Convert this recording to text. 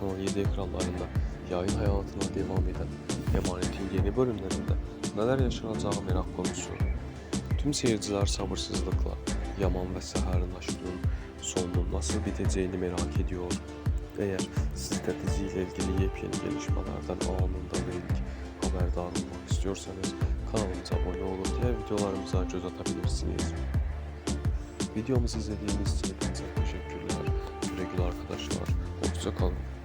Kanal 7 ekranlarında yayın hayatına devam eden Emanet'in yeni bölümlerinde neler yaşanacağı merak konusu. Tüm seyirciler sabırsızlıkla Yaman ve Seher'in aşkının sonunun nasıl biteceğini merak ediyor. Eğer siz de diziyle ilgili yepyeni gelişmelerden anında ve ilk haberdar olmak istiyorsanız kanalımıza abone olun diğer videolarımıza göz atabilirsiniz. Videomuzu izlediğiniz için hepinize teşekkürler. Güle arkadaşlar. Hoşça kalın.